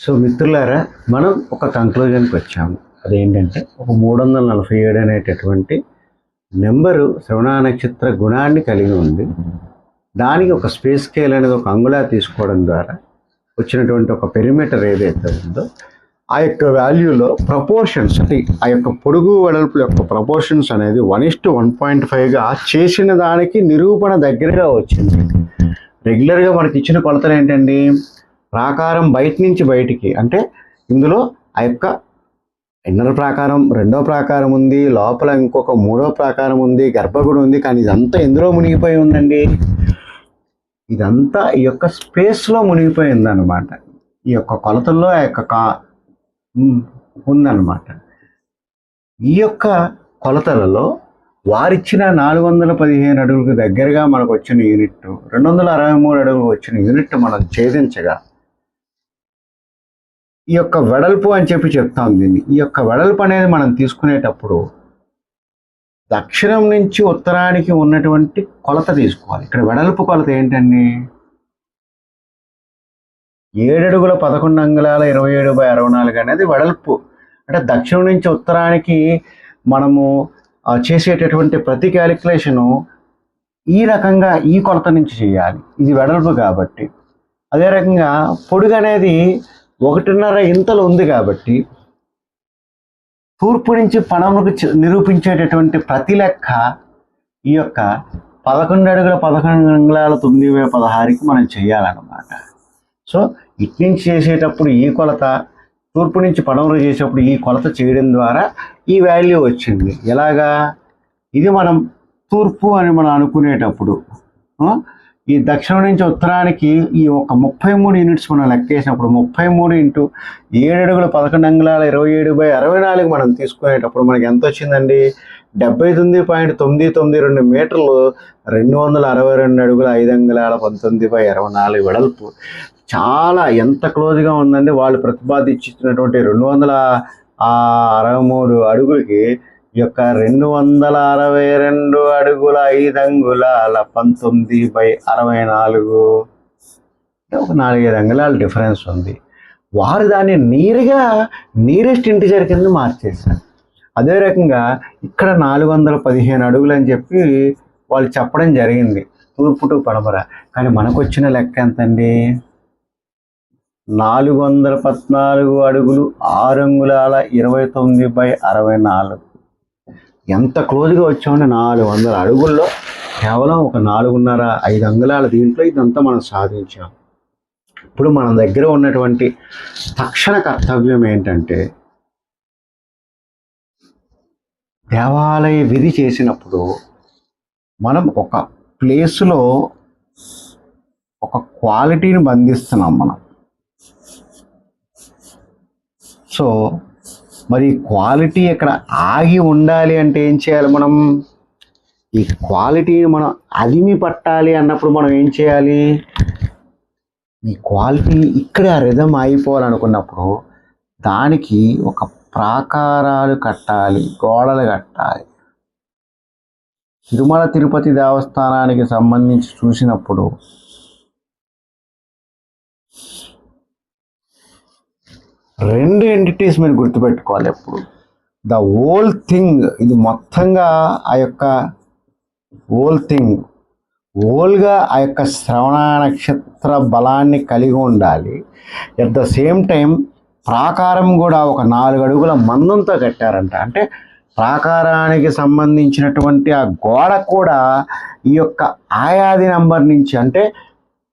So మిత్రులారా మనం ఒక కంక్లూజన్కి వచ్చాము. అదేంటంటే ఒక మూడు వందల నలభై ఏడు అనేటటువంటి నెంబరు శ్రవణ నక్షత్ర గుణాన్ని కలిగి ఉంది. దానికి ఒక స్పేస్ స్కేల్ అనేది ఒక అంగుళా తీసుకోవడం ద్వారా వచ్చినటువంటి ఒక పెరిమీటర్ ఏదైతే ఉందో ఆ యొక్క వాల్యూలో ప్రపోర్షన్స్ అంటే ఆ యొక్క పొడుగు వెడల్పు యొక్క ప్రపోర్షన్స్ అనేది one is to one point ఫైవ్గా చేసిన దానికి నిరూపణ దగ్గరగా వచ్చింది. రెగ్యులర్గా మనకి ఇచ్చిన కొలతలు ఏంటండి? ప్రాకారం బయట నుంచి బయటికి. అంటే ఇందులో ఆ యొక్క ఇన్నర్ ప్రాకారం రెండో ప్రాకారం ఉంది లోపల ఇంకొక మూడో ప్రాకారం ఉంది గర్భగుడి ఉంది కానీ ఇదంతా ఎందులో మునిగిపోయి ఉందండి? ఇదంతా ఈ యొక్క స్పేస్లో మునిగిపోయి ఉందన్నమాట. ఈ యొక్క కొలతల్లో ఆ యొక్క కా ఉందన్నమాట. ఈ యొక్క కొలతలలో వారిచ్చిన నాలుగు వందల పదిహేను అడుగులకు దగ్గరగా మనకు వచ్చిన యూనిట్ రెండు వందల అరవై మూడు అడుగులు వచ్చిన యూనిట్ మనం ఛేదించగా ఈ యొక్క వెడల్పు అని చెప్పి చెప్తాం దీన్ని. ఈ యొక్క వెడల్పు అనేది మనం తీసుకునేటప్పుడు దక్షిణం నుంచి ఉత్తరానికి ఉన్నటువంటి కొలత తీసుకోవాలి. ఇక్కడ వెడల్పు కొలత ఏంటండి? ఏడడుగుల పదకొండు అంగుళాల ఇరవై ఏడు బై అరవై నాలుగు అనేది వెడల్పు. అంటే దక్షిణం నుంచి ఉత్తరానికి మనము చేసేటటువంటి ప్రతి క్యాలిక్యులేషను ఈ రకంగా ఈ కొలత నుంచి చేయాలి. ఇది వెడల్పు కాబట్టి. అదే రకంగా పొడుగు అనేది ఒకటిన్నర ఇంతలు ఉంది కాబట్టి తూర్పు నుంచి పడమకు నిరూపించేటటువంటి ప్రతి లెక్క ఈ యొక్క పదకొండు అడుగుల పదకొండు అంగుళాల తొమ్మిది వేల పదహారుకి మనం చేయాలన్నమాట. సో ఇటు నుంచి చేసేటప్పుడు ఈ కొలత తూర్పు నుంచి పడమరు చేసేటప్పుడు ఈ కొలత చేయడం ద్వారా ఈ వాల్యూ వచ్చింది. ఎలాగా? ఇది మనం తూర్పు అని మనం అనుకునేటప్పుడు ఈ దక్షిణం నుంచి ఉత్తరానికి ఈ ఒక ముప్పై మూడు యూనిట్స్ మనం లెక్కేసినప్పుడు ముప్పై మూడు ఇంటూ ఏడు అడుగుల పదకొండు అంగుళాల ఇరవై ఏడు బై అరవై నాలుగు మనం తీసుకునేటప్పుడు మనకి ఎంత వచ్చిందండి? డెబ్బై తొమ్మిది పాయింట్ తొమ్మిది తొమ్మిది రెండు మీటర్లు రెండు వందల అరవై రెండు అడుగుల ఐదు అంగుళాల పంతొమ్మిది బై ఇరవై నాలుగు వెడల్పు. చాలా ఎంత క్లోజ్గా ఉందండి? వాళ్ళు ప్రతిపాదించినటువంటి రెండు వందల అరవై మూడు అడుగులకి యొక్క రెండు వందల అరవై రెండు అడుగుల ఐదు అంగుళాల పంతొమ్మిది బై అరవై నాలుగు. ఒక నాలుగైదు అంగుళాల డిఫరెన్స్ ఉంది. వారు దాన్ని నీరుగా నీరెస్ట్ ఇంటిజర్ కింద మార్చేశారు. అదే రకంగా ఇక్కడ నాలుగు వందల పదిహేను అడుగులు అని చెప్పి వాళ్ళు చెప్పడం జరిగింది. తూర్పు టు పడమర. కానీ మనకు వచ్చిన లెక్క ఎంతండి? నాలుగు వందల పద్నాలుగు అడుగులు ఆరు అంగుళాల ఇరవై తొమ్మిది బై అరవై నాలుగు. ఎంత క్లోజ్గా వచ్చామంటే నాలుగు వందల అడుగుల్లో కేవలం ఒక నాలుగున్నర ఐదు అంగుళాల దీంట్లో ఇదంతా మనం సాధించాం. ఇప్పుడు మన దగ్గర ఉన్నటువంటి తక్షణ కర్తవ్యం ఏంటంటే దేవాలయ విధి చేసినప్పుడు మనం ఒక ప్లేస్లో ఒక క్వాలిటీని బంధిస్తున్నాం మనం. సో మరి క్వాలిటీ ఇక్కడ ఆగి ఉండాలి అంటే ఏం చేయాలి మనం? ఈ క్వాలిటీని మనం అదిమి పట్టాలి అన్నప్పుడు మనం ఏం చేయాలి? ఈ క్వాలిటీ ఇక్కడే ఆ రిధం అయిపోవాలనుకున్నప్పుడు దానికి ఒక ప్రాకారాలు కట్టాలి గోడలు కట్టాలి. తిరుమల తిరుపతి దేవస్థానానికి సంబంధించి చూసినప్పుడు రెండు ఎంటిటీస్ మీరు గుర్తుపెట్టుకోవాలి ఎప్పుడు. ద ఓల్ థింగ్ ఇది మొత్తంగా ఆ యొక్క ఓల్ థింగ్ ఓల్గా ఆ యొక్క శ్రవణ నక్షత్ర బలాన్ని కలిగి ఉండాలి. ఎట్ ద సేమ్ టైం ప్రాకారం కూడా ఒక నాలుగు అడుగుల మందంతో కట్టారంట. అంటే ప్రాకారానికి సంబంధించినటువంటి ఆ గోడ కూడా ఈ యొక్క ఆయాది నంబర్ నుంచి అంటే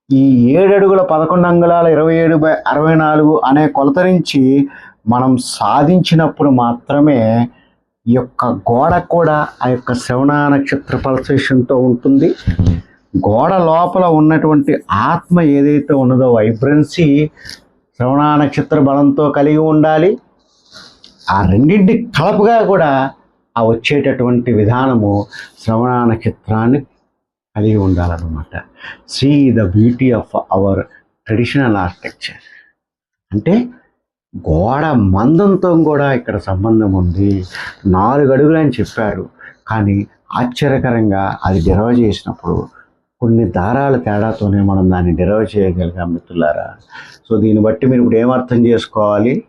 ఈ ఏడు అడుగుల పదకొండు అంగుళాల ఇరవై ఏడు బై అరవై నాలుగు అనే కొలత నుంచి మనం సాధించినప్పుడు మాత్రమే ఈ యొక్క గోడ కూడా ఆ యొక్క శ్రవణ నక్షత్ర పల్సేషన్తో ఉంటుంది. గోడ లోపల ఉన్నటువంటి ఆత్మ ఏదైతే ఉన్నదో వైబ్రెన్సీ శ్రవణ నక్షత్ర బలంతో కలిగి ఉండాలి. ఆ రెండింటి కలపగా కూడా ఆ వచ్చేటటువంటి విధానము శ్రవణ నక్షత్రాన్ని కలిగి ఉండాలన్నమాట. See the beauty of our traditional architecture అంటే గోడ మందంతో కూడా ఇక్కడ సంబంధం ఉంది. నాలుగు అడుగులు అని చెప్పారు. కానీ ఆశ్చర్యకరంగా అది డెరవ చేసినప్పుడు కొన్ని దారాల తేడాతోనే మనం దాన్ని డెరైవ్ చేయగలిగాం మిత్రులారా. సో దీన్ని బట్టి మీరు ఇప్పుడు ఏమర్థం చేసుకోవాలి?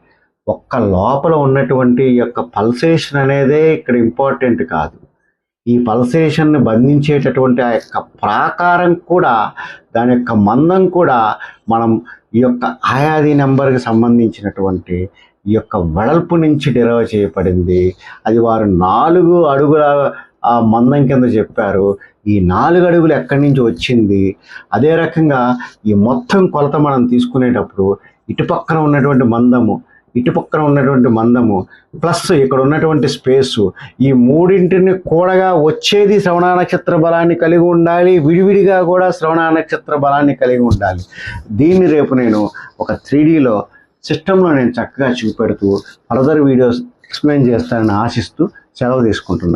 ఒక్క లోపల ఉన్నటువంటి యొక్క పల్సేషన్ అనేదే ఇక్కడ ఇంపార్టెంట్ కాదు. ఈ పల్సేషన్ని బంధించేటటువంటి ఆ యొక్క ప్రాకారం కూడా దాని యొక్క మందం కూడా మనం ఈ యొక్క ఆయాది నెంబర్కి సంబంధించినటువంటి ఈ యొక్క వెడల్పు నుంచి డెరైవ్ చేయబడింది. అది వారు నాలుగు అడుగుల ఆ మందం కింద చెప్పారు. ఈ నాలుగు అడుగులు ఎక్కడి నుంచి వచ్చింది? అదే రకంగా ఈ మొత్తం కొలత మనం తీసుకునేటప్పుడు ఇటుపక్కన ఉన్నటువంటి మందము ఇటు పక్కన ఉన్నటువంటి మందము ప్లస్ ఇక్కడ ఉన్నటువంటి స్పేసు ఈ మూడింటిని కూడగా వచ్చేది శ్రవణ నక్షత్ర బలాన్ని కలిగి ఉండాలి విడివిడిగా కూడా శ్రవణ నక్షత్ర బలాన్ని కలిగి ఉండాలి. దీన్ని రేపు నేను ఒక త్రీ డీలో సిస్టంలో నేను చక్కగా చూపెడుతూ ఫర్దర్ వీడియోస్ ఎక్స్ప్లెయిన్ చేస్తానని ఆశిస్తూ సెలవు తీసుకుంటున్నాను.